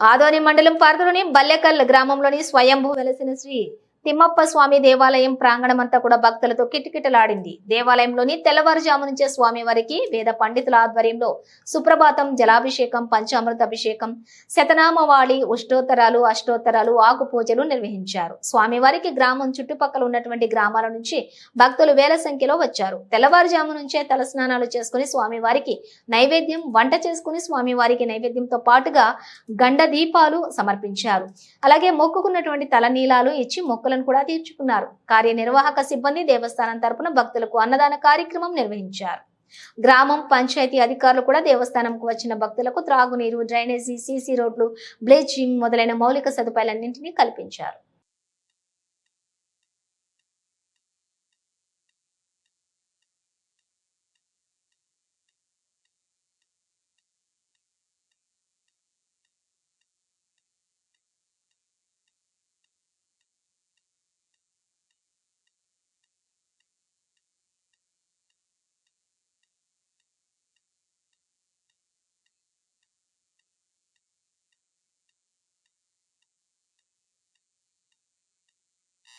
ఆదోని మండలం పరిధిలోని బల్లెకల్ గ్రామంలోని స్వయంభూ వెలసిన శ్రీ తిమ్మప్ప స్వామి దేవాలయం ప్రాంగణం అంతా కూడా భక్తులతో కిటకిటలాడింది. దేవాలయంలోని తెల్లవారుజాము నుంచే స్వామివారికి వేద పండితుల ఆధ్వర్యంలో సుప్రభాతం జలాభిషేకం పంచామృత అభిషేకం శతనామవాళి ఉష్టోత్తరాలు అష్టోత్తరాలు ఆకు పూజలు నిర్వహించారు స్వామివారికి గ్రామం చుట్టుపక్కల ఉన్నటువంటి గ్రామాల నుంచి భక్తులు వేల సంఖ్యలో వచ్చారు. తెల్లవారుజాము నుంచే తలస్నానాలు చేసుకుని స్వామివారికి నైవేద్యం వంట చేసుకుని స్వామివారికి నైవేద్యంతో పాటుగా గండ దీపాలు సమర్పించారు. అలాగే మొక్కుకున్నటువంటి తలనీలాలు ఇచ్చి మొక్కలు మొక్కులను కూడా తీర్చుకున్నారు. కార్యనిర్వాహక సిబ్బంది దేవస్థానం తరపున భక్తులకు అన్నదాన కార్యక్రమం నిర్వహించారు. గ్రామం పంచాయతీ అధికారులు కూడా దేవస్థానంకు వచ్చిన భక్తులకు త్రాగునీరు డ్రైనేజీ సీసీ రోడ్లు బ్లీచింగ్ మొదలైన మౌలిక సదుపాయాలన్నింటినీ కల్పించారు.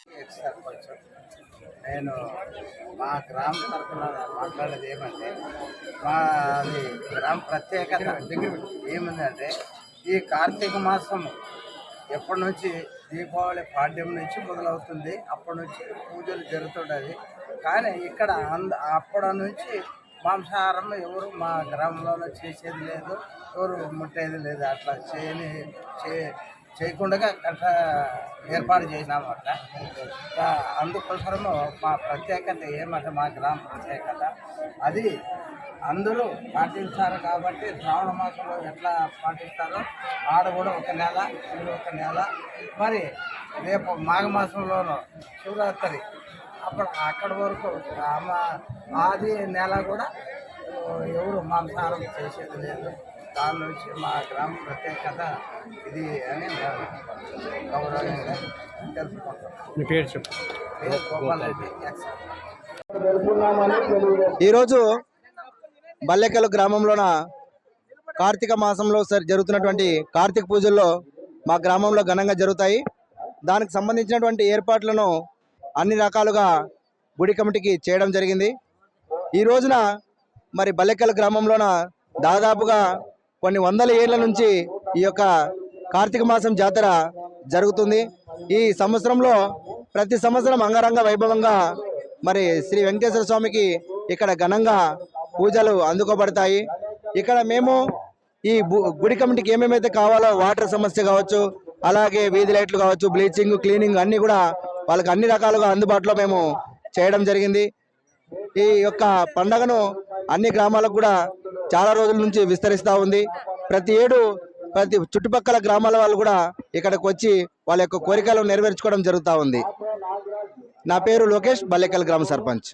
ఎక్స్ సర్పంచ్ నేను మా గ్రామ తరఫున మాట్లాడేది ఏమంటే మా అది గ్రామ ప్రత్యేకత ఏముందంటే ఈ కార్తీక మాసం ఎప్పటి నుంచి దీపావళి పాడ్యం నుంచి మొదలవుతుంది అప్పటి నుంచి పూజలు జరుగుతుండేది. కానీ ఇక్కడ అంద అప్పటి నుంచి మాంసాహారం ఎవరు మా గ్రామంలో చేసేది లేదు ఎవరు ముట్టేది లేదు అట్లా చేయని చే చేయకుండా కట్ట ఏర్పాటు చేసినామంట అందుకోసము మా ప్రత్యేకత ఏమంటే మా గ్రామ ప్రత్యేకత. అది అందరూ పాటిస్తారు కాబట్టి శ్రావణ మాసంలో ఎట్లా పాటిస్తారో ఆడ కూడా ఒక నెల ఇది ఒక నెల. మరి రేపు మాఘమాసంలోనూ శివరాత్రి. అప్పుడు అక్కడి వరకు ఆది నెల కూడా ఎవరు మాంసాహారం చేసేది లేదు. దాని నుంచి మా గ్రామ ప్రత్యేకత ఇది అని గౌరవంగా తెలుసుకుంటాం పేరు చెప్పు. గోపాల్ రెడ్డి ఈరోజు బల్లెకల్ గ్రామంలోన కార్తీక మాసంలో సరి జరుగుతున్నటువంటి కార్తీక పూజల్లో మా గ్రామంలో ఘనంగా జరుగుతాయి. దానికి సంబంధించినటువంటి ఏర్పాట్లను అన్ని రకాలుగా గుడి కమిటీకి చేయడం జరిగింది. ఈ రోజున మరి బల్లెకల్ గ్రామంలోన దాదాపుగా కొన్ని వందల ఏళ్ళ నుంచి ఈ యొక్క కార్తీక మాసం జాతర జరుగుతుంది. ఈ సంవత్సరంలో ప్రతి సంవత్సరం అంగరంగ వైభవంగా మరి శ్రీ వెంకటేశ్వర స్వామికి ఇక్కడ ఘనంగా పూజలు అందుకోబడతాయి. ఇక్కడ మేము ఈ గు- గుడి కమిటీకి ఏమేమైతే కావాలో వాటర్ సమస్య కావచ్చు అలాగే వీధి లైట్లు కావచ్చు బ్లీచింగ్ క్లీనింగ్ అన్నీ కూడా వాళ్ళకి అన్ని రకాలుగా అందుబాటులో మేము చేయడం జరిగింది. ఈ యొక్క పండగను అన్ని గ్రామాలకు కూడా చాలా రోజుల నుంచి విస్తరిస్తూ ఉంది. ప్రతి ఏడు ప్రతి చుట్టుపక్కల గ్రామాల వాళ్ళు కూడా ఇక్కడికి వచ్చి వాళ్ళ యొక్క కోరికలు నెరవేర్చుకోవడం జరుగుతూ ఉంది. నా పేరు లోకేష్ బల్లెకల్ గ్రామ సర్పంచ్.